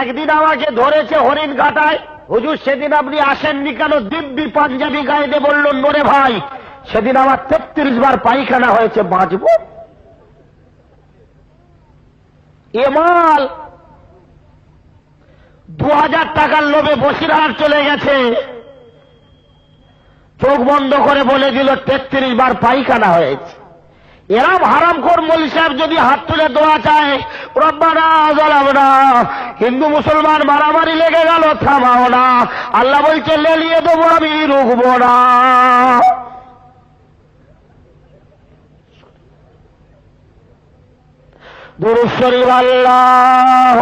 একদিন আমাকে ধরেছে হরিণ ঘাটায় হুজুর, সেদিন আপনি আসেননি কেন? দিব্যি পাঞ্জাবি গায়ে বলল, নোরে ভাই, সেদিন আমার তেত্রিশ বার পায়খানা হয়েছে, বাঁচব? এমাল দু হাজার টাকার লোভে বসিরহাট চলে গেছে। চোখ বন্ধ করে বলে দিল, তেত্রিশ বার পায়খানা হয়েছে। এরা হারামখোর মলি সাহেব যদি হাত তুলে দোয়া চায়, রব্বানা না হিন্দু মুসলমান মারামারি লেগে গেল, থামাও না। আল্লাহ বলছে, লেলিয়ে দেবো আমি, রুখবো না। দুরুশ্বরী আল্লাহ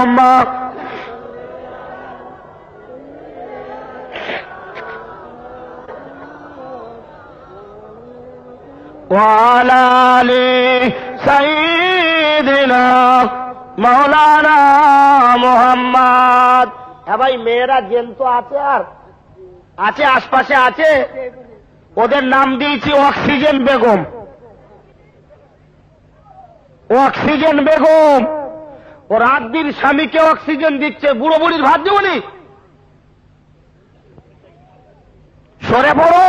وعلى آل سيدنا মৌলানা মোহাম্মদ হ্যাঁ ভাই মেয়েরা জ্যান্ত আছে আর আছে আশপাশে আছে ওদের নাম দিয়েছি অক্সিজেন বেগম অক্সিজেন বেগম ও রাত দিন স্বামীকে অক্সিজেন দিচ্ছে বুড়ো বুড়ির ভাত দেবনি সরে পড়ো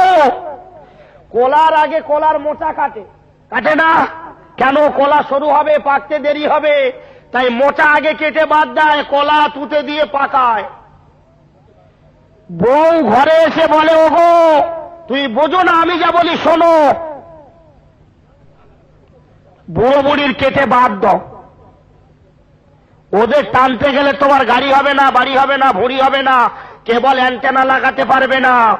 কোলার আগে কলার মোটা কাটে। কাটে না। কেন কলা সরু হবে পাকতে দেরি হবে? তাই মোটা আগে কেটে বাদ দেয় কলা তুতে দিয়ে পাকায়। বউ ঘরে এসে বলে ওগো তুই বোঝো না আমি যা বলি শোনো। বুড়ো বুড়ির কেটে বাদ দাও। ওদের টানতে গেলে তোমার গাড়ি হবে না বাড়ি হবে না ভুড়ি হবে না কেবল অ্যান্টেনা লাগাতে পারবে না।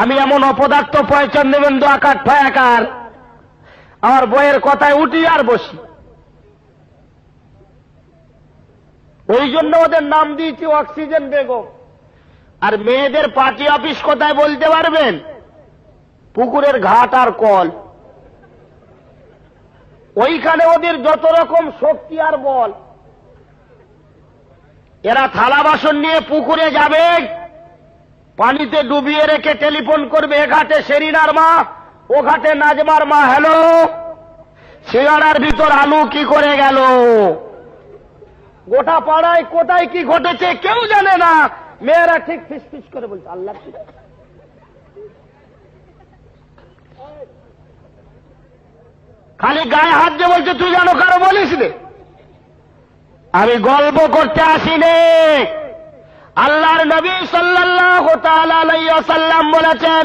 আমি এমন অপদার্থ পয়সন দেবেন দু আকার ঠয়াকার আমার বইয়ের কথায় উঠি আর বসি। ওই জন্য ওদের নাম দিয়েছি অক্সিজেন বেগম। আর মেয়েদের পার্টি অফিস কোথায় বলতে পারবেন? পুকুরের ঘাট আর কল। ওইখানে ওদের যত রকম শক্তি আর বল। এরা থালা বাসন নিয়ে পুকুরে যাবে। পানিতে ডুবিয়ে রেখে টেলিফোন করবে, এ ঘাটে সেরিনার মা, ও ঘাটে নাজমার মা, হ্যালো? সিঙ্গারার ভিতর আলু কি করে গেল? গোটা পাড়ায় কোথায় কি ঘটেছে কেউ জানে না। মেয়েরা ঠিক ফিস ফিস করে বলছে, আল্লাহ খালি গায়ে হাত দিয়ে বলছে, তুই জানো কারও বলিস রে আমি গল্প করতে আসিনি। আল্লাহর নবী সাল্লাল্লাহু তাআলা আলাইহি ওয়াসাল্লাম বলেছেন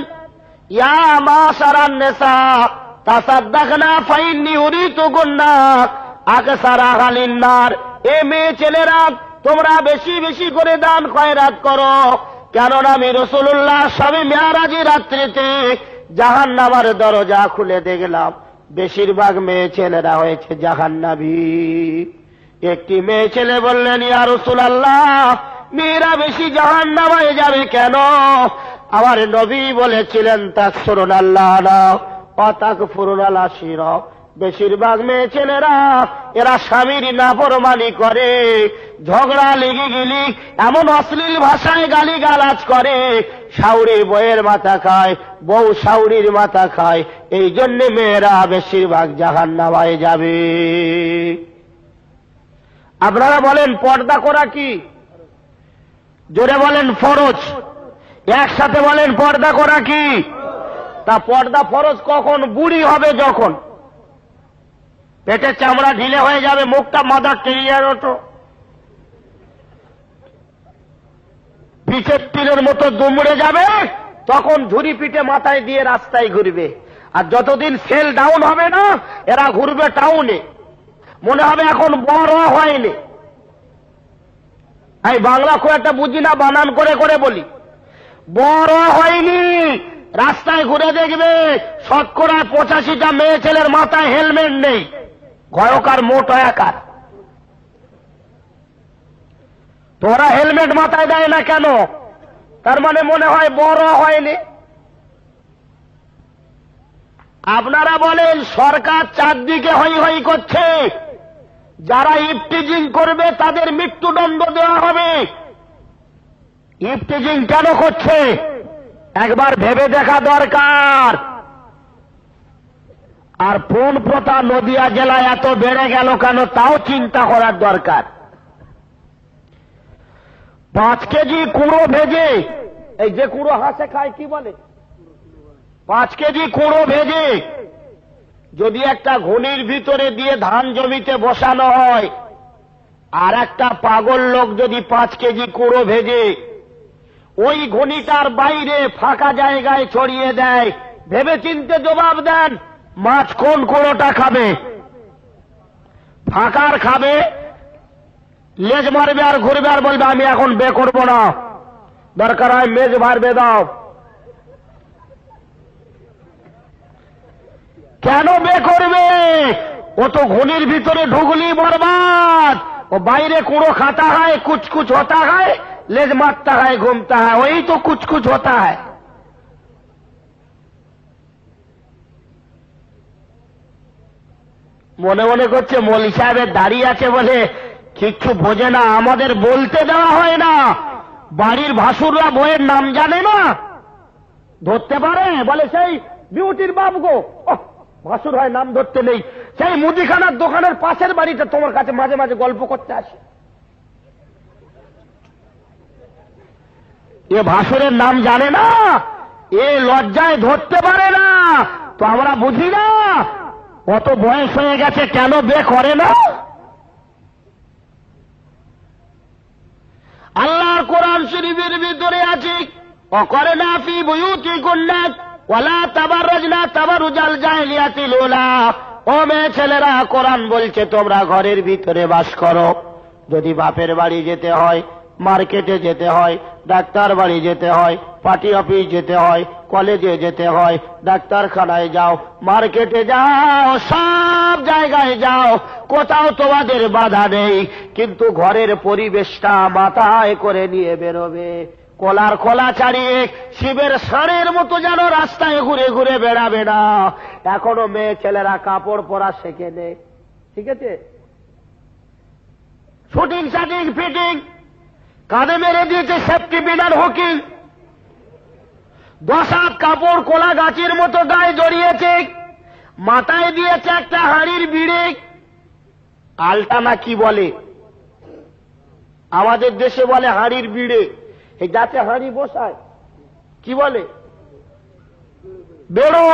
এ মেয়ে ছেলেরা তোমরা বেশি বেশি করে দান খয়রাত করো। কেননা আমি রসুল্লাহ স্বামী মেয়ারাজি রাত্রিতে জাহান নামার দরজা খুলে দেখলাম, বেশিরভাগ মেয়ে ছেলেরা হয়েছে জাহান্নাবী একটি মেয়ে ছেলে বললেন, ইয়া রসুল আল্লাহ মেয়েরা বেশি জাহান নামায় যাবে কেন? আমার নবী বলেছিলেন তাক সরুন আল্লাহ অতাক ফুরুন আল্লাহ শির বেশিরভাগ মেয়ে ছেলেরা, এরা স্বামীর নাফরমানি করে, ঝগড়া লেগে গেলি এমন অশ্লীল ভাষায় গালি গালাজ করে সাউরির বইয়ের মাথা খায়, বউ সাউরির মাথা খায়, এই জন্য মেয়েরা বেশিরভাগ জাহান নামায় যাবে। আপনারা বলেন, পর্দা করা কি? জোরে বলেন ফরজ। একসাথে বলেন, পর্দা করা কি? তা পর্দা ফরজ কখন? বুড়ি হবে যখন। পেটের চামড়া ঢিলে হয়ে যাবে, মুখটা মাদার টেরিয়ার ওঠো। পিঠের টিলের মতো দুমড়ে যাবে, তখন ঝুরি পিঠে মাথায় দিয়ে রাস্তায় ঘুরবে। আর যতদিন সেল ডাউন হবে না, এরা ঘুরবে টাউনে। মনে হবে এখন বড় হয়নি। এই বাংলা খুব একটা বুঝি না, বানান করে করে বলি। বড় হয়নি, রাস্তায় ঘুরে দেখবে, শতকরা পঁচাশিটা মেয়ে ছেলের মাথায় হেলমেট নেই। গয়কার মোট একার। তোরা হেলমেট মাথায় দেয় না কেন? তার মানে মনে হয় বড় হয়নি। আপনারা বলেন, সরকার চারদিকে হই হই করছে। যারা ইফটিজিং করবে, তাদের মৃত্যুদণ্ড দেওয়া হবে। ইফটিজিং কেন করছে? একবার ভেবে দেখা দরকার। আর কোন প্রথা নদিয়া জেলায় এত বেড়ে গেল কেন, তাও চিন্তা করার দরকার। পাঁচ কেজি কুড়ো ভেজে, এই যে কুড়ো হাসে খায়, কি বলে? পাঁচ কেজি কুড়ো ভেজে যদি একটা ঘনির ভিতরে দিয়ে ধান জমিতে বসানো হয়, আর একটা পাগল লোক যদি পাঁচ কেজি কুড়ো ভেজে ওই ঘনিটার বাইরে ফাঁকা জায়গায় ছড়িয়ে দেয় ভেবে চিনতে জবাব দেন, মাছ কোন কুড়োটা খাবে? ফাঁকার খাবে, লেজ মারবে আর ঘুরবে আর বলবে, আমি এখন বে করব না। দরকার হয় মেজ মারবে দাও। কেন বে করবে? ও তো ঘনির ভিতরে ঢুকলি বরবাদ। ও বাইরে কুড়ো খাতা হয় কুচ কুচ হতা হয়, লেজ মারতা হয়, ঘুমতা হয়, ওই তো কুচ কুচ হতা হয়। মনে মনে করছে, মলি সাহেবের দাঁড়িয়ে আছে বলে কিচ্ছু বোঝে না, আমাদের বলতে দেওয়া হয় না। বাড়ির ভাসুররা বইয়ের নাম জানে না? ধরতে পারে? বলে, সেই বিউটির বাপ গো। ভাসুর হয় নাম ধরতে নেই। সেই মুদিখানার দোকানের পাশের বাড়িটা তোমার কাছে মাঝে মাঝে গল্প করতে আসে। এ ভাসুরের নাম জানে না, এ লজ্জায় ধরতে পারে না, তো আমরা বুঝি না কত বয়স হয়ে গেছে কেন বে করে না? আল্লাহর কোরআন শরীফের ভিতরে আছে অকরে না ফি কি কুন্নাত ওয়ালা তাবাররাজনা তাবারুজাল জাহিলিয়াতিল উলা ও মেয়ে ছেলেরা, কোরআন বলছে তোমরা ঘরের ভিতরে বাস করো। যদি বাপের বাড়ি যেতে হয়, মার্কেটে যেতে হয়, ডাক্তার বাড়ি যেতে হয়, পার্টি অফিস যেতে হয়, কলেজে যেতে হয়, ডাক্তারখানায় যাও, মার্কেটে যাও, সব জায়গায় যাও, কোথাও তোমাদের বাধা নেই, কিন্তু ঘরের পরিবেশটা মাথায় করে নিয়ে বেরোবে। কলার কলা ছাড়িয়ে শিবের ষাঁড়ের মতো যেন রাস্তায় ঘুরে ঘুরে বেড়াবে না এখনও মেয়ে ছেলেরা কাপড় পরা শেখে নেই ঠিক আছে? শুটিং শাটিং ফিটিং, কাঁধে মেরে দিয়েছে সেফটি বিনার হকিং। দশ হাত কাপড় কোলা গাছের মতো গায়ে জড়িয়েছে। মাথায় দিয়েছে একটা হাড়ির বিড়ে। আলটানা কি বলে? আমাদের দেশে বলে হাড়ির বিড়ে। এই যাতে হাড়ি বসায়। কি বলে? বেড়ো।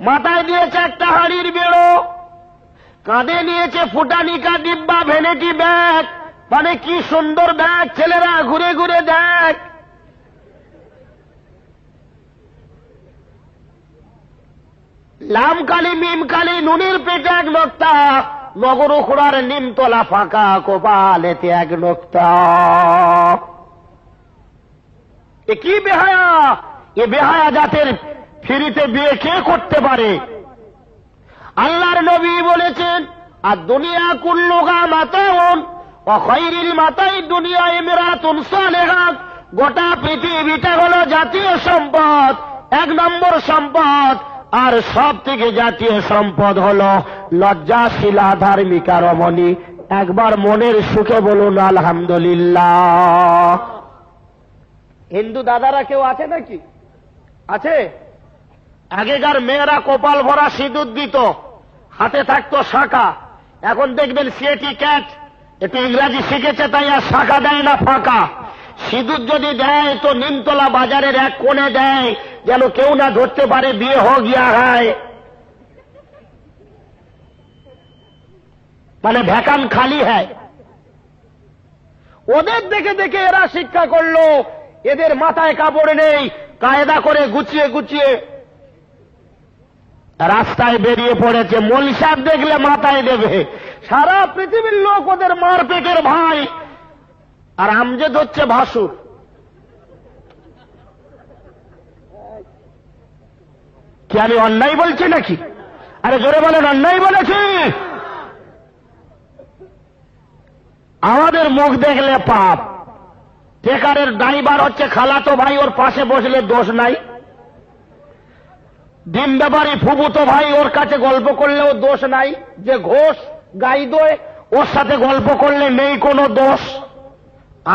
মাথায় দিয়েছে একটা হাড়ির বেড়ো। কাঁধে নিয়েছে ফুটানিকা ডিব্বা ভেনেটি ব্যাগ। মানে কি সুন্দর ব্যাগ, ছেলেরা ঘুরে ঘুরে দেখ লামকালি, মিমকালি, নুনির পেটে এক নোক্তা। নগর উখড়ার নিমতলা ফাঁকা, কোপালেতে এক নোক্তা। এ কি বেহায়া? এ বেহায়া জাতের ফিরিতে বিয়ে কে করতে পারে? আল্লাহর নবী বলেছেন, আর দুনিয়া কুল্লুগা মাতাউন অখৈরিল মাতাই দুনিয়া ইমরাতুন সালেহাত গোটা পৃথিবীটা হলো জাতীয় সম্পদ, এক নম্বর সম্পদ, আর সব থেকে জাতীয় সম্পদ হলো লজ্জাশীলা ধার্মিকা রমণী একবার মনের সুখে বলুন, আলহামদুলিল্লাহ। হিন্দু দাদারা কেউ আছে নাকি? আছে? আগেকার মেয়েরা কপাল ভরা সিঁদুর দিত, হাতে থাকতো শাখা। এখন দেখবেন সিএটি ক্যাট একটু ইংরাজি শিখেছে তাই আর শাখা দেয় না ফাঁকা। সিঁদুর যদি দেয় তো নিমতলা বাজারের এক কোণে দেয়, যেন কেউ না ধরতে পারে বিয়ে হোক গিয়া হয়। মানে ভ্যাকান খালি হয়। ওদের দেখে দেখে এরা শিক্ষা করল এদের মাথায় কাপড় নেই, কায়দা করে গুছিয়ে গুছিয়ে রাস্তায় বেরিয়ে পড়েছে। মলিসাব দেখলে মাথায় দেবে। সারা পৃথিবীর লোক ওদের মার পেটের ভাই। আর আমজেদ হচ্ছে ভাসুর। কি আমি অন্যায় বলছি নাকি? আরে জোরে বলেন, অন্যায় বলেছি? আমাদের মুখ দেখলে পাপ। টেকারের ড্রাইভার হচ্ছে খালাতো ভাই, ওর পাশে বসলে দোষ নাই। ডিম ব্যাপারী ফুবুতো ভাই, ওর কাছে গল্প করলেও দোষ নাই। যে ঘোষ গাই দোয়, ওর সাথে গল্প করলে নেই কোনো দোষ।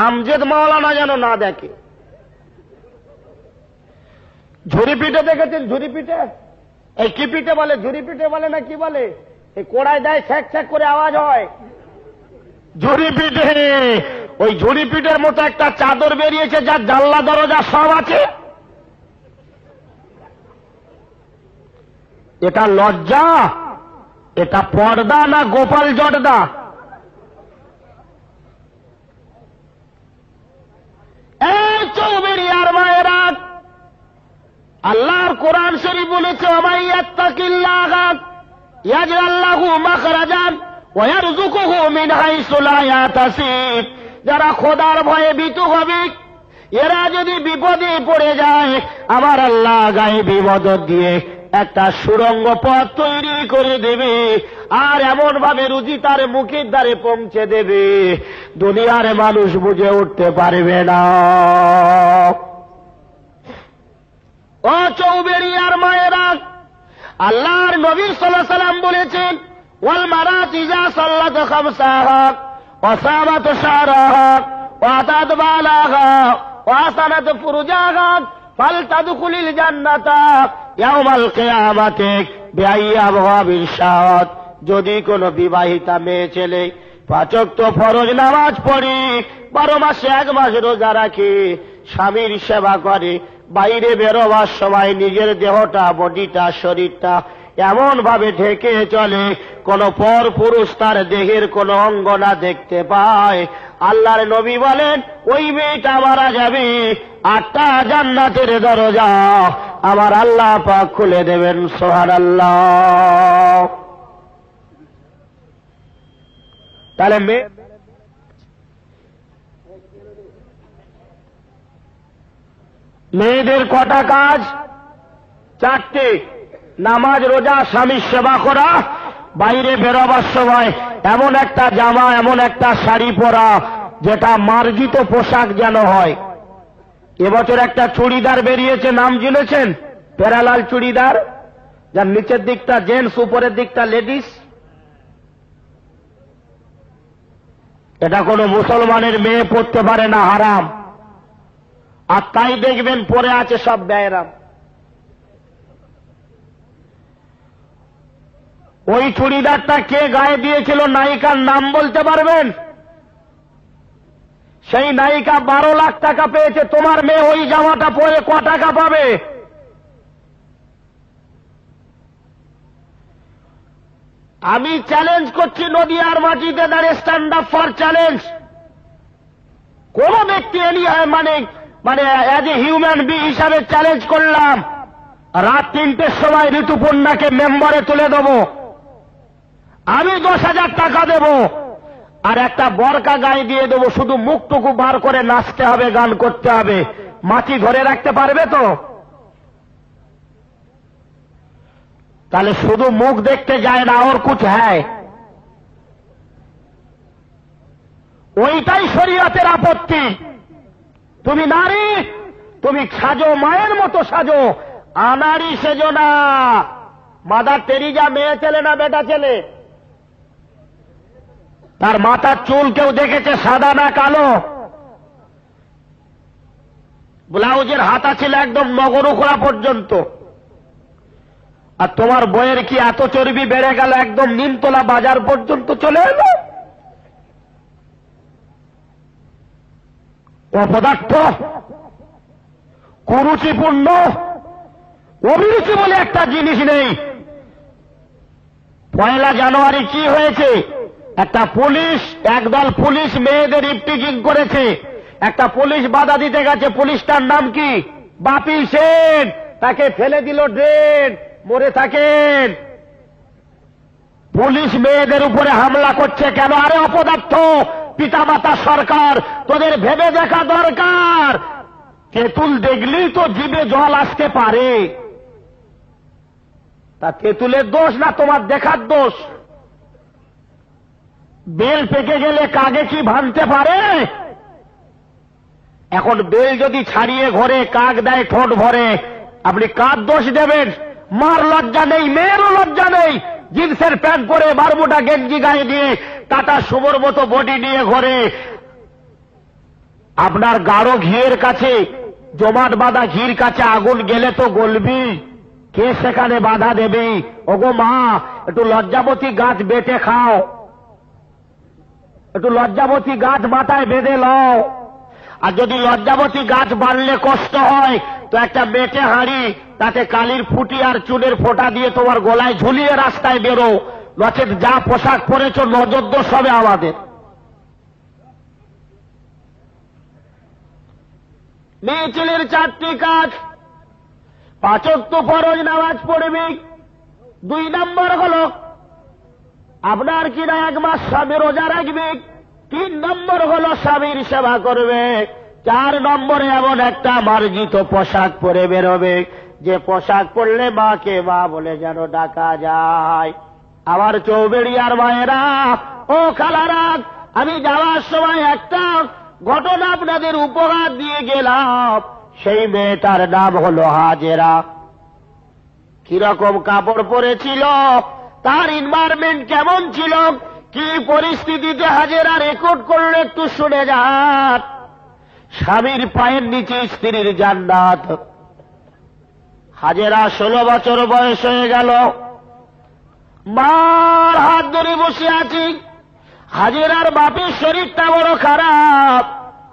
আমজেদ মাওলানা যেন না দেখে। ঝুরি পিঠে দেখেছেন? ঝুরি পিঠে এই কি পিঠে বলে? ঝুরি পিঠে বলে না কি বলে? এই কোড়ায় দেয় ছ্যাক ছ্যাক করে আওয়াজ হয়। ঝুরি পিঠে ওই ঝুড়িপিটের মতো একটা চাদর বেরিয়েছে, যার জানলা, দরজা সব আছে। এটা লজ্জা? এটা পর্দা না গোপাল জর্দা? চৌবেরিয়ার মায়েরা, আল্লাহর কোরআন শরীফ বলেছে আমাইয়াত্তাকিল্লাহ ইয়াজআল্লাহু মাখরাজান ওয়া ইয়ারযুকুহু মিন হাইসু লা ইয়াহতাসিব যারা খোদার ভয়ে ভীত হবে, এরা যদি বিপদে পড়ে যায় আমার আল্লাহ গায়ে বিপদ দিয়ে একটা সুরঙ্গ পথ তৈরি করে দেবে, আর এমন ভাবে রুজি তার মুখের দ্বারে পৌঁছে দেবে। দুনিয়ার মানুষ বুঝে উঠতে পারবে না। ও চৌবেরিয়ার মায়েরা, আল্লাহর নবী সাল্লাহ সাল্লাম বলেছেন, ওয়াল মারাত ইজা সাল্লাত খামসাহা। ওয়াসামাত শারাহা ওয়াতাত বালাহা ওয়াসানাত ফুরুজাহা ফালতাদখুলিল জান্নাতা ইয়াউমাল কিয়ামাতি বিআইয়ি আবওয়াবিল শাহাদ যদি কোন বিবাহিতা মেয়ে ছেলে পাচক তো ফরজ নামাজ পড়ি, বারো মাসে এক মাস রোজা রাখি, স্বামীর সেবা করে, বাইরে বেরোবার সময় নিজের দেহটা, বডিটা, শরীরটা এমন ভাবে ঢেকে চলে, কোন পর পুরুষ তার দেহের কোন অঙ্গ না দেখতে পায়। আল্লাহর নবী বলেন, ওই মেয়েটা মারা যাবে, আটটা জান্নাতের দরজা। আমার আল্লাহ পাক খুলে দেবেন সোহার আল্লাহ তাহলে মেয়ে মেয়েদের কটা কাজ? চারটে। নামাজ, রোজা স্বামীর সেবা করা, বাইরে বেরোবার সময় এমন একটা জামা, এমন একটা শাড়ি পরা, যেটা মার্জিত পোশাক যেন হয়। এবছর একটা চুড়িদার বেরিয়েছে, নাম জুনেছেন? প্যারালাল চুড়িদার। যার নিচের দিকটা জেন্টস, উপরের দিকটা লেডিস। এটা কোনো মুসলমানের মেয়ে পড়তে পারে না, হারাম। আর তাই দেখবেন পরে আছে সব ব্যয়রাম। ওই চুড়িদারটা কে গায়ে দিয়েছিল নায়িকার নাম বলতে পারবেন? সেই নায়িকা বারো লাখ টাকা পেয়েছে, তোমার মেয়ে ওই জামাটা পরে ক টাকা পাবে? আমি চ্যালেঞ্জ করছি নদিয়ার মাটিতে দাঁড়িয়ে স্ট্যান্ড আপ ফর চ্যালেঞ্জ কোন ব্যক্তি এনি মানে মানে অ্যাজ এ হিউম্যান বি হিসাবে চ্যালেঞ্জ করলাম। রাত তিনটের সময় ঋতুপর্ণাকে মেম্বারে তুলে দেব। আমি দশ হাজার টাকা দেব। আর একটা বরকা গায়ে দিয়ে দেবো, শুধু মুখটুকু বার করে নাচতে হবে, গান করতে হবে। মাটি ধরে রাখতে পারবে তো? তাহলে শুধু মুখ দেখতে যায় না, ওর কুছ হ্যায়। ওইটাই শরীয়তের আপত্তি। তুমি নারী, তুমি সাজো, মায়ের মতো সাজো। আনারি সেজো না। মাদার টেরিজা মেয়ে ছেলে না বেটা ছেলে? তার মাথার চুল কেউ দেখেছে, সাদা না কালো? ব্লাউজের হাতা ছিল একদম নগরুখোলা পর্যন্ত। আর তোমার বইয়ের কি এত চর্বি বেড়ে গেল, একদম নিমতলা বাজার পর্যন্ত চলে এলো? অপদার্থ, কুরুচিপূর্ণ অভিরুচি বলে একটা জিনিস নেই। পয়লা জানুয়ারি কি হয়েছে? একটা পুলিশ, একদল পুলিশ মেয়েদের ইফটিজিং করেছে। একটা পুলিশ বাধা দিতে গেছে, পুলিশটার নাম কি? বাপি সেন। তাকে ফেলে দিল ড্রেন। মরে থাকেন। পুলিশ মেয়েদের উপরে হামলা করছে কেন? আরে অপদার্থ পিতা পিতামাতা সরকার, তোদের ভেবে দেখা দরকার। তেঁতুল দেখলেই তো জীবে জল আসতে পারে। তা তেঁতুলের দোষ না তোমার দেখার দোষ? বেল পেকে গেলে কাগে কি ভাঙতে পারে? এখন বেল যদি ছাড়িয়ে ঘরে কাক দেয়, ঠোঁট ভরে, আপনি কার দোষ দেবেন? মার লজ্জা নেই, মেয়েরও লজ্জা নেই। জিন্সের প্যান্ট পরে বারমুটা গেঞ্জি গায়ে দিয়ে টাটা সুমোর মতো বডি নিয়ে ঘরে। আপনার গাঢ় ঘিয়ের কাছে, জমাট বাঁধা ঘির কাছে আগুন গেলে তো গলবি। কে সেখানে বাধা দেবে? ওগো মা, একটু লজ্জাবতী গাছ বেটে খাও। একটু লজ্জাবতী গাছ মাথায় বেঁধে লও। আর যদি লজ্জাবতী গাছ বাড়লে কষ্ট হয়, তো একটা বেটে হাঁড়ি, তাতে কালির ফুটি আর চুনের ফোঁটা দিয়ে তোমার গলায় ঝুলিয়ে রাস্তায় বেরো। নচেত যা পোশাক পরেছ, নজর দোষ হবে আমাদের। মেয়ে ছেলের চারটি কাজ। তো ফরজ নামাজ পড়বে। দুই নম্বর হল আপনার কিনা এক মাস স্বামী রোজা রাখবে? তিন নম্বর হল স্বামীর সেবা করবে? চার নম্বরে এমন একটা মার্জিত পোশাক পরে বেরোবে। যে পোশাক পরলে মাকে মা বলে যেন ডাকা যায়। আমার চৌবেড়িয়ার মায়েরা, ও খালারা, আমি যাওয়ার সময় একটা ঘটনা আপনাদের উপহার দিয়ে গেলাম। সেই মেয়েটার নাম হলো হাজেরা। কীরকম কাপড় পরেছিল? তার এনভায়রনমেন্ট কেমন ছিল? কি পরিস্থিতিতে হাজেরা রেকর্ড করল একটু শুনে যান। স্বামীর পায়ের নিচে স্ত্রীর জান্নাত। হাজেরা ষোলো বছর বয়স হয়ে গেল। মার হাত ধরে বসে আছি। হাজেরার বাপের শরীরটা বড় খারাপ।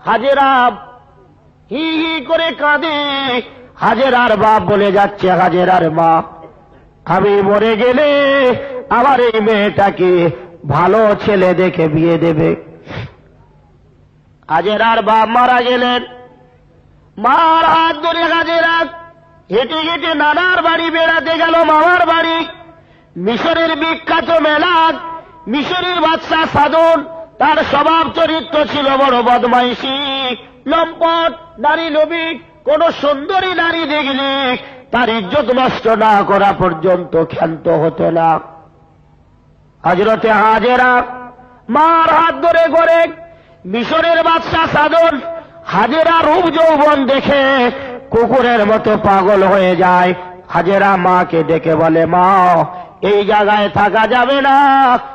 হাজেরা হি হি করে কাঁদে। হাজেরার বাপ বলে যাচ্ছে হাজেরার মা। আমি মরে গেলে আমার এই মেয়েটাকে ভালো ছেলে দেখে বিয়ে দেবে। হাজেরার বাপ মারা গেলেন। মার হাত ধরে হাজেরা হেঁটে হেঁটে নানার বাড়ি বেড়াতে গেল মামার বাড়ি। মিশরের বিখ্যাত মেলাদ, মিশরের বাদশাহ সাধন তার স্বভাব চরিত্র ছিল বড় বদমাইশি। লম্পট, নারী নবী কোন সুন্দরী নারী দেখলে তার ইজ্জত নষ্ট না করা পর্যন্ত ক্ষান্ত হতো না। হজরতে হাজেরা মার হাত ধরে করে মিশরের বাদশাহ সাধন হাজেরা রূপ যৌবন দেখে কুকুরের মতো পাগল হয়ে যায়। হাজেরা মাকে ডেকে বলে, মা, এই জায়গায় থাকা যাবে না।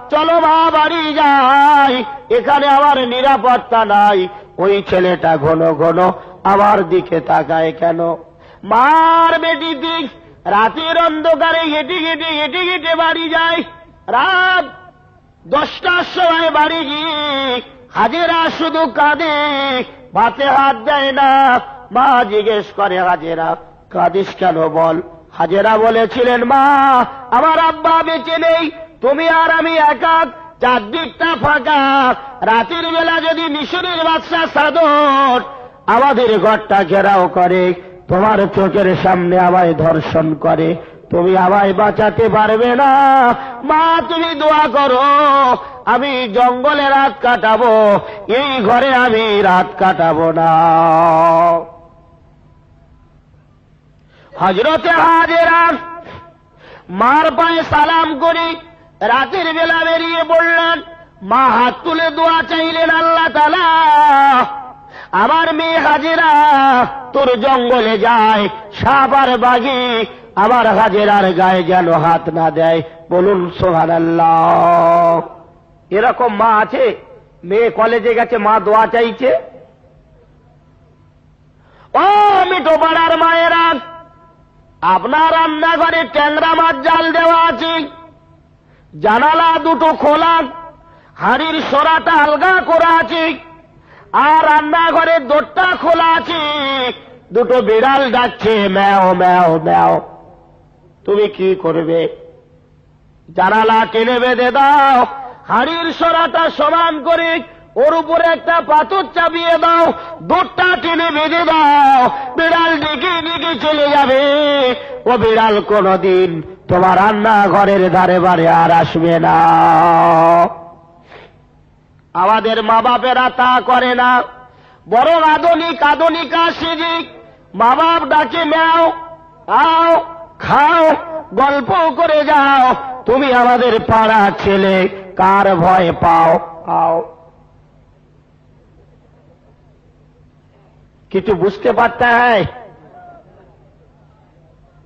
চলো মা, বাড়ি যাই। এখানে আমার নিরাপত্তা নাই। ওই ছেলেটা ঘন ঘন আমার দিকে তাকায় কেন? মার বেটি দিক রাতের অন্ধকারে হেঁটে হেঁটে হেঁটে হেঁটে বাড়ি যায় রাত দশটার সময় বাড়ি গিয়ে হাজেরা শুধু কাঁদে ভাতে হাত দেয় না। মা জিজ্ঞেস করে, হাজেরা, কাঁদিস কেন বল? হাজেরা বলেছিলেন, মা, আমার আব্বা বেঁচে নেই, তুমি আর আমি একা, চারদিকটা ফাঁকা। রাতের বেলা যদি মিশরের বাদশা সাদর, আমাদের ঘরটা ঘেরাও করে। তোমার চোখের সামনে আমায় ধর্ষণ করে, তুমি আমায় বাঁচাতে পারবে না। মা, তুমি দোয়া করো, আমি জঙ্গলে রাত কাটাবো, এই ঘরে আমি রাত কাটাবো না। হজরতে হাজেরা মার পায়ে সালাম করি রাতের বেলা বেরিয়ে পড়লেন মা, হাত তুলে দোয়া চাইলেন আল্লাহ তালা আমার মেয়ে হাজেরা তোর জঙ্গলে যায় সাপ আর বাঘি আমার হাজেরার গায়ে যেন হাত না দেয়। বলুন সোহান এরকম মা আছে? মেয়ে কলেজে গেছে, মা দোয়া চাইছে? ও মিঠো পাড়ার মায়েরা, আপনার রান্নাঘরে ট্যাংরা মাছ জাল দেওয়া আছে। জানালা দুটো খোলা, হাড়ির সরাটা আলগা করা আছে। আর রান্নাঘরের দোরটা খোলা আছে। দুটো বিড়াল ডাকছে, ম্যাও ম্যাও ম্যাও, তুমি কি করবে? জানালা টেনে বেঁধে দাও, হাড়ির সরাটা সমান করে ওর উপরে একটা পাথর চাপিয়ে দাও, দোরটা টেনে বেঁধে দাও, বিড়াল ডেকে ডেকে চলে যাবে। ও বিড়াল কোনদিন তোমার রান্না ঘরের ধারে বারে আর আসবে না। আমাদের মা বাপেরা তা করে না। বরং আধুনিক, আধুনিকা সিজিক মা বাপ ডাকে নেও, আও, খাও, গল্প করে যাও। তুমি আমাদের পাড়া ছেলে, কার ভয় পাও? আও। কিছু বুঝতে পারতে হয়?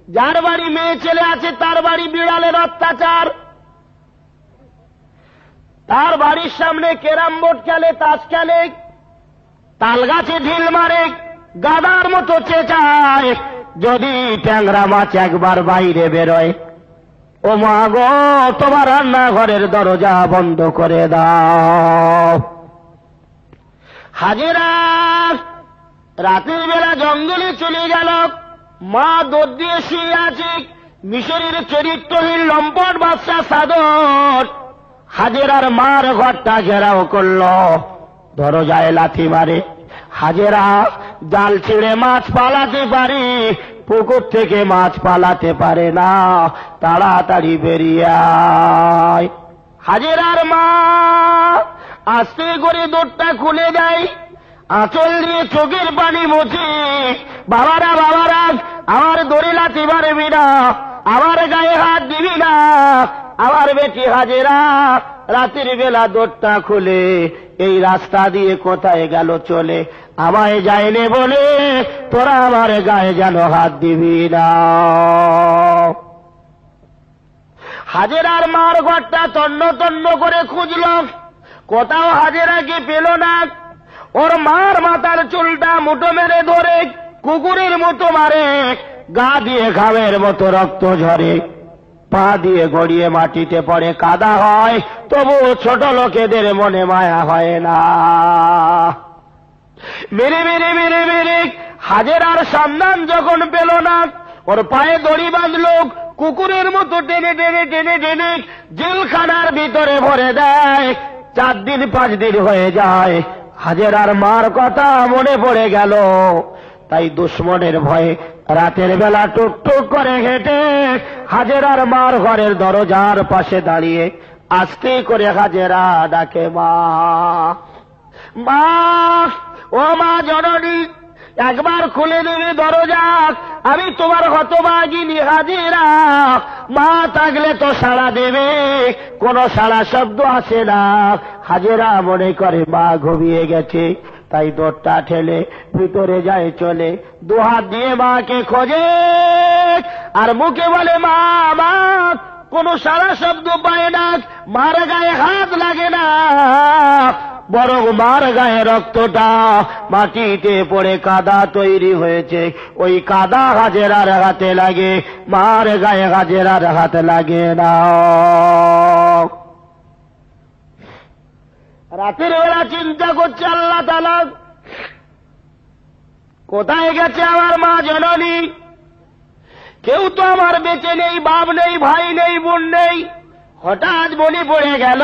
যার বাড়ি মেয়ে ছেলে আছে, তার বাড়ি বিড়ালের অত্যাচার। তার বাড়ির সামনে কেরাম বোর্ড খেলে তাস খেলে তাল গাছে ঢিল মারে, গাদার মতো চেঁচায়, যদি ট্যাংরা মাছ একবার বাইরে বেরোয়, ও মা গো, তোমার রান্নাঘরের দরজা বন্ধ করে দাও। হাজিরা, রাতের বেলা জঙ্গলে চলে গেল। মা দৌড় দিয়ে শুয়ে আছে। মিশরের চরিত্রহীন লম্পট বাদশা সাদর। হাজেরার মার ঘরটা ঘেরাও করল। দরজায় লাথি মারে। হাজেরা জাল ছিঁড়ে মাছ পালাতে পারে, পুকুর থেকে মাছ পালাতে পারে না। তাড়াতাড়ি বেরিয়ে আয়। হাজেরার মা আস্তে করে দোরটা খুলে দেয়। আঁচল দিয়ে চোখের পানি মুছে। বাবারা বাবারা, আমার দড়ি লাথি পারবি না। আমার গায়ে হাত দিবি না, আমার বেটি হাজেরা, রাতের বেলা দোরটা খুলে, এই রাস্তা দিয়ে কোথায় গেল চলে, আমায় যায়নি বলে, তোরা আমার গায়ে যেন হাত দিবি না। হাজেরার মার ঘরটা তন্ন তন্ন করে খুঁজল, কোথাও হাজেরা হাজেরাকে পেল না, ওর মার মাথার চুলটা মুঠো মেরে ধরে, কুকুরের মতো মারে গা দিয়ে ঘামের মতো রক্ত ঝরে, পা দিয়ে গড়িয়ে মাটিতে পড়ে, কাদা হয় তবু ছোট লোকেদের মনে মায়া হয় না। মেরে মেরে মেরে মেরে, হাজেরার সন্ধান যখন পেল না, ওর পায়ে দড়ি বাঁধল, কুকুরের মতো টেনে টেনে টেনে টেনে, জেলখানার ভিতরে ভরে দেয়। চার দিন, পাঁচ দিন হয়ে যায়, হাজেরার মার কথা মনে পড়ে গেল। তাই দুশ্মনের ভয়ে রাতের বেলা টুকটুক করে হেঁটে হাজেরার মার ঘরের দরজার পাশে দাঁড়িয়ে আস্তে করে হাজেরা ডাকে, মা মা, ও মা জননী, একবার খুলে দেবে দরজা, আমি তোমার হতবাগিনী হাজিরা। মা থাকলে তো সাড়া দেবে, কোনো সাড়া শব্দ আসে না। হাজেরা মনে করে, মা ঘুমিয়ে গেছে। তাই দোরটা ঠেলে ভিতরে যায় চলে। দুহাত দিয়ে মাকে খোঁজে আর মুখে বলে, মা মা, কোনো সারা শব্দ পায় না, মার গায়ে হাত লাগে না, বরং মার গায়ে রক্তটা মাটিতে পড়ে কাদা তৈরি হয়েছে। ওই কাদা হাজেরার হাতে লাগে, মার গায়ে হাজেরার হাতে লাগে না। রাতের বেলা চিন্তা করছে আল্লাহ তালা কোথায় গেছে আমার মা জননী? কেউ তো আমার বেঁচে নেই, বাপ নেই, ভাই নেই, বোন নেই। হঠাৎ বলি পড়ে গেল,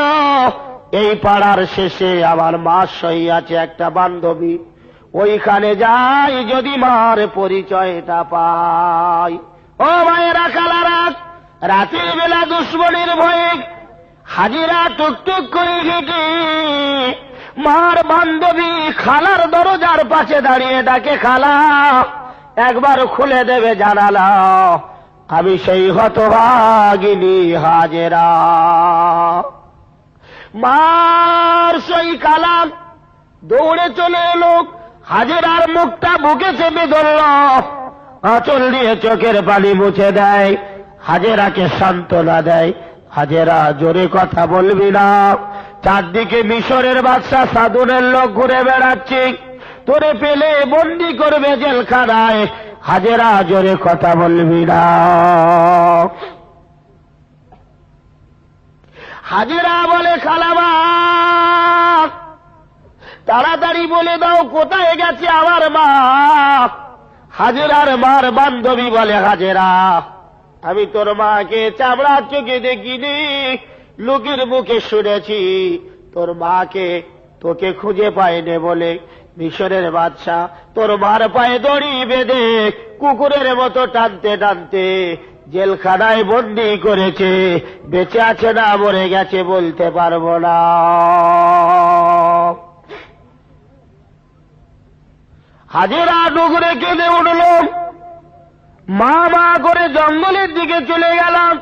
এই পাড়ার শেষে আমার মা সই আছে একটা বান্ধবী। ওইখানে যাই যদি মার পরিচয়টা পাই। ও মায়েরা কালারাত, রাতের বেলা দুশ্মনের ভয়ে হাজিরা টুকটুক করে হেঁটে মার বান্ধবী খালার দরজার পাশে দাঁড়িয়ে ডাকে, খালা, একবার খুলে দেবে জানালা। আমি সেই হতভাগিনী হাজেরা। মার সেই কালাম দৌড়ে চলে এলো। হাজেরার মুখটা বুকে চেপে ধরল। আঁচল দিয়ে চোখের পানি মুছে দেয়। হাজেরাকে সান্ত্বনা দেয়। হাজেরা, জোরে কথা বলবি না। চারদিকে মিশরের বাদশা সাধুনের লোক ঘুরে বেড়াচ্ছে। তোরে পেলে বন্দি করবে জেলখানায়। হাজেরা, জোরে কথা বলবি না। হাজেরা বলে, খালামা, তাড়াতাড়ি বলে দাও, কোথায় গেছে আমার মা? হাজেরার মার বান্ধবী বলে, হাজেরা আমি তোর মাকে চামড়ার চোখে দেখিনি। লোকের মুখে শুনেছি, তোর মাকে তোকে খুঁজে পাইনে বলে। মিশরের বাদশা তোর মার পায়ে দড়ি বেঁধে কুকুরের মতো টানতে টানতে জেলখানায় বন্দি করেছে। বেঁচে আছে না, মরে গেছে বলতে পারব না। হাজিরা ডুগরে কেঁদে উঠল। মা মা করে জঙ্গলের দিকে চলে গেলাম।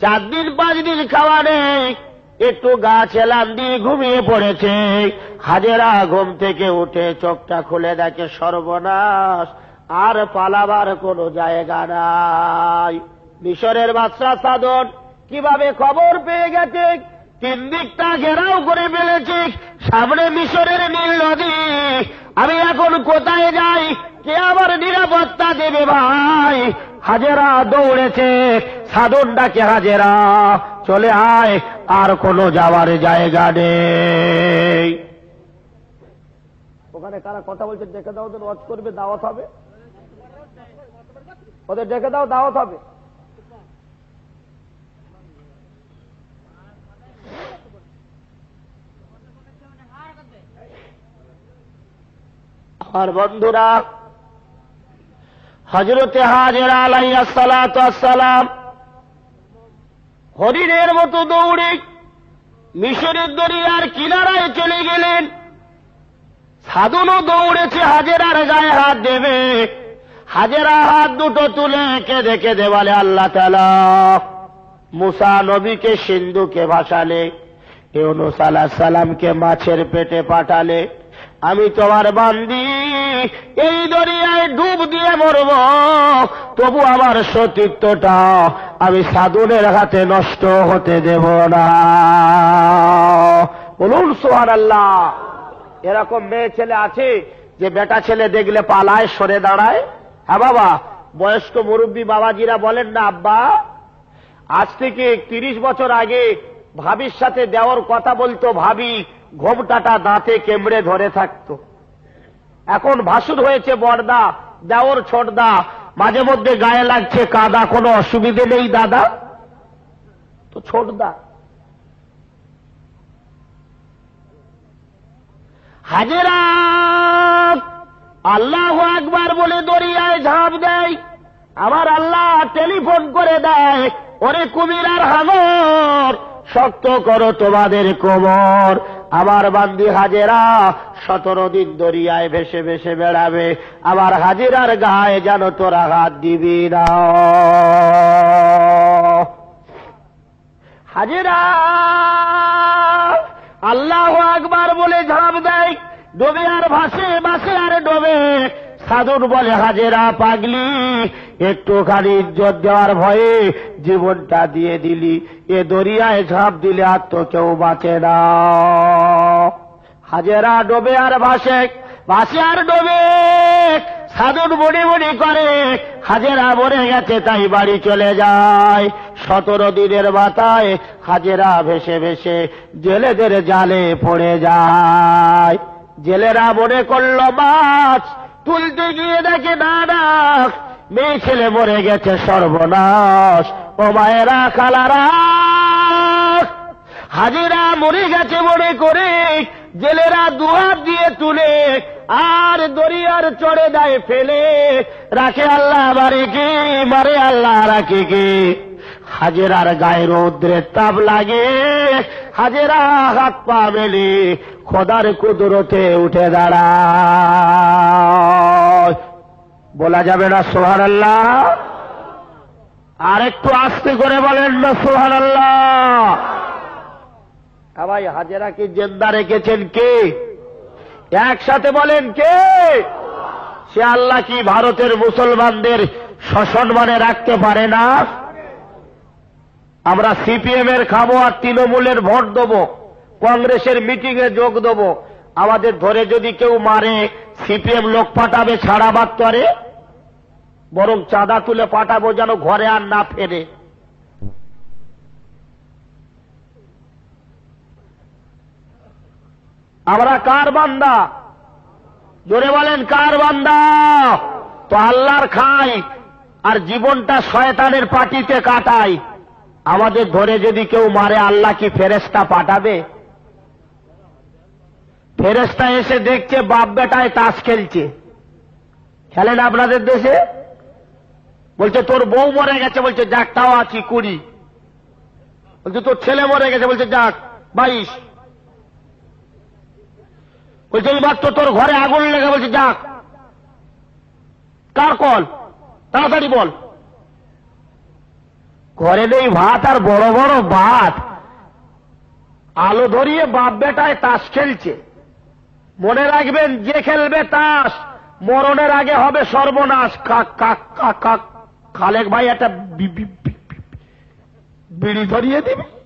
চার দিন পাঁচ দিন খাওয়া নেই একটু গাছ এলাম দিয়ে ঘুমিয়ে পড়েছে। হাজেরা ঘুম থেকে উঠে চোখটা খুলে দেখে সর্বনাশ, আর পালাবার কোনো জায়গা নাই। মিশরের বাদশা সাধন কীভাবে খবর পেয়ে গেছে? তিন দিকটা ঘেরাও করে ফেলেছে। সামনে মিশরের নীল নদী। আমি এখন কোথায় যাই? কে আমার নিরাপত্তা দেবে ভাই। হাজেরা দৌড়েছে সাধন ডাকে হাজেরা। চলে আয় আর কোনো যাওয়ার জায়গা নেই। ওখানে কারা কথা বলছে ডেকে দাও ওদের ওয়াজ করবে দাওয়াত হবে। ওদের ডেকে দাও দাওয়াত হবে। আমার বন্ধুরা হজরতে হাজের আলাইয়া সালাম হরিণের মতো দৌড়ে মিশরের দরিয়ার কিনারায় চলে গেলেন। সাধুনও দৌড়েছে, হাজেরার গায়ে হাত দেবে। হাজেরা হাত দুটো তুলে কেঁদে কেঁদে বলে, আল্লাহ তালা মুসা নবীকে সিন্ধুকে ভাসালে, ইউনুস আলাহ সালামকে মাছের পেটে পাঠালে আমি তোমার বান্দি। এই দরিয়ায় ডুব দিয়ে মরব। তবু আমার সতীত্বটা আমি সাধুনের হাতে নষ্ট হতে দেব না। বলুন সোহান আল্লাহ এরকম মেয়ে ছেলে আছে, যে বেটা ছেলে দেখলে পালায়, সরে দাঁড়ায়। হ্যাঁ বাবা, বয়স্ক মুরব্বী বাবাজিরা বলেন না, আব্বা। আজ থেকে তিরিশ বছর আগে ভাবির সাথে দেওয়ার কথা বলতো ভাবি। ঘোমটাটা দাঁতে কেমড়ে ধরে থাকতো। এখন ভাসুর হয়েছে বর্দা দেওর ছোটদা, মাঝে মধ্যে গায়ে লাগছে কাদা, কোনো অসুবিধে নেই দাদা? তো ছোটদা। হাজেরা, আল্লাহ একবার বলে দরিয়ায় ঝাঁপ দেয়। আমার আল্লাহ টেলিফোন করে দেয়, ওরে কুমিরার হাগর শক্ত করো তোমাদের কোমর। আমার বান্দি হাজেরা সতেরো দিন দরিয়ায় ভেসে ভেসে বেড়াবে। আমার হাজিরার গায়ে যেন তোরা হাত দিবি না। হাজিরা! আল্লাহ আকবার বলে ঝাঁপ দেয়। ডোবে আর ভাসে, বাসে আর ডোবে। সাধুর বলে, হাজেরা পাগলি, একটুখানি ইজ্জত দেওয়ার ভয়ে জীবনটা দিয়ে দিলি। এ দরিয়ায় ঝাঁপ দিলে আর তো কেউ বাঁচে না। হাজেরা ডোবে আর ভাসে ভাসে আর ডোবে। সাধুর বড়ি বড়ি করে, হাজেরা মরে গেছে তাই বাড়ি চলে যায়। সতেরো দিনের মাথায় হাজেরা ভেসে ভেসে জেলেদের জালে পড়ে যায়। জেলেরা মনে করল মাছ তুলতে গিয়ে দেখে না মেয়ে ছেলে মরে গেছে সর্বনাশ। ও মায়েরা খালারা, হাজিরা মরে গেছে মনে করে, জেলেরা দুহাত দিয়ে তুলে, আর দরিয়ার চড়ে দেয় ফেলে। রাখে আল্লাহ মারে কি মারে আল্লাহ রাখে কি? হাজেরার গায়ে রৌদ্রের তাপ লাগে, হাজেরা হাত পা মেলে খোদার কুদরতে উঠে দাঁড়ায়। বলা যাবে না সোহান আল্লাহ আর একটু আস্তে করে বলেন না সোহান আল্লাহ ভাই হাজেরা কি জেন্দা রেখেছেন কে? একসাথে বলেন কে? সে আল্লাহ কি ভারতের মুসলমানদের সসম্মানে রাখতে পারে না? আমরা সিপিএম এর খাব আর তৃণমূলের ভোট দেবো। কংগ্রেসের মিটিং এ যোগ দেবো। আমাদের ধরে যদি কেউ মারে, সিপিএম লোক পাঠাবে ছাড়াবার তরে বরং চাঁদা তুলে পাঠাবো যেন ঘরে আর না ফেরে। আমরা কার বান্দা? জোরে বলেন, কার বান্দা? তো আল্লাহর খাই আর জীবনটা শয়তানের পাটিতে কাটাই আমাদের ধরে যদি কেউ মারে, আল্লাহ কি ফেরেস্তা পাঠাবে? ফেরেস্তা এসে দেখছে বাপ বেটায় তাস খেলছে। খেলেন আপনাদের দেশে? বলছে, তোর বউ মরে গেছে। বলছে, যাক, তাও আছি, কুড়ি। বলছে, তোর ছেলে মরে গেছে। বলছে, যাক, বাইশ। বলছে এইবার তো তোর ঘরে আগুন লেগে বলছে, যাক। কার কল? তাড়াতাড়ি বল। ঘরে নেই ভাত আর বড় বড় ভাত। আলো ধরিয়ে বাপ বেটায় তাস খেলছে। মনে রাখবেন, যে খেলবে তাস, মরণের আগে হবে সর্বনাশ। কাক কাক কাক কাক। খালেক ভাই একটা বিড়ি ধরিয়ে দিবে।